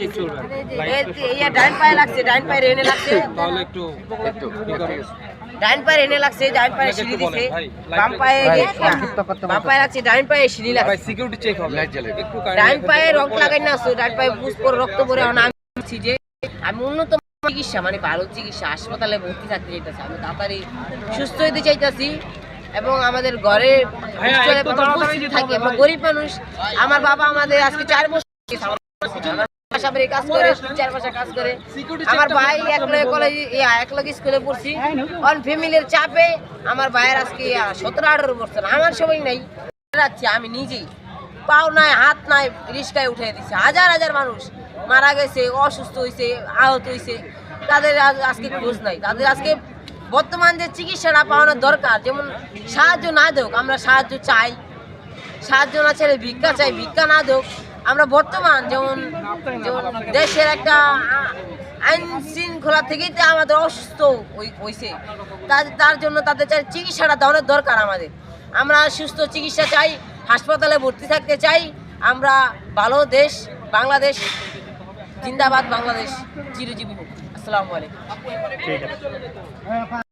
ঠিক চলবে ইয়া ডাইন পায়ে লাগছে ডাইন পায়ে রেনে লাগছে। তাহলে একটু একটু ডাইন পায়ে রেনে লাগছে ডাইন পায়ে সিঁড়ি একটু দিছে। বাম পায়ে ভাই, সংক্ষিপ্ত করতে বাম পায়ে লাগছে ডাইন পায়ে সিঁড়ি ভাই সিকিউরিটি চেক হবে। লাইট জ্বালিয়ে একটু ডাইন পায়ে রং লাগাই না আসো ডাইন পায়ে বুঝ করে রক্ত পরে এখন আমি বলছি যে আমি উন্নত চিকিৎসা মানে ভালো চিকিৎসা হাসপাতালে ভর্তি থাকতে চাইতেছি। আমি তাড়াতাড়ি সুস্থ হতে চাইতেছি এবং আমাদের ঘরে থাকি আমরা গরিব মানুষ আমার বাবা আমাদের আজকে চার বছর আমার কাজ করে চার বছর কাজ করে। আমার ভাই এক কলেজ স্কুলে পড়ছি। অন ফ্যামিলির চাপে আমার ভাইয়ের আজকে সতেরো আঠারো বছর। আমার সময় নাই। আমি নিজেই। পাও নাই হাত নাই রিস্কায় উঠে দিছে। হাজার হাজার মানুষ মারা গেছে অসুস্থ হয়েছে আহত হয়েছে তাদের আজকে খোঁজ নাই। তাদের আজকে বর্তমান যে চিকিৎসাটা পাওয়ানোর দরকার যেমন সাহায্য না দেওক আমরা সাহায্য চাই। সাহায্য না ছেড়ে ভিক্ষা চাই ভিক্ষা না দেওক আমরা বর্তমান যেমন যেমন দেশের একটা আইন শৃঙ্খলা থেকেই তো আমাদের অসুস্থ হয়েছে তার জন্য তাদের চাই চিকিৎসাটা দেওয়ার দরকার আমাদের। আমরা সুস্থ চিকিৎসা চাই, হাসপাতালে ভর্তি থাকতে চাই। আমরা ভালো দেশ, বাংলাদেশ, জিন্দাবাদ বাংলাদেশ, চিরজীবী হোক। আসসালামু আলাইকুম।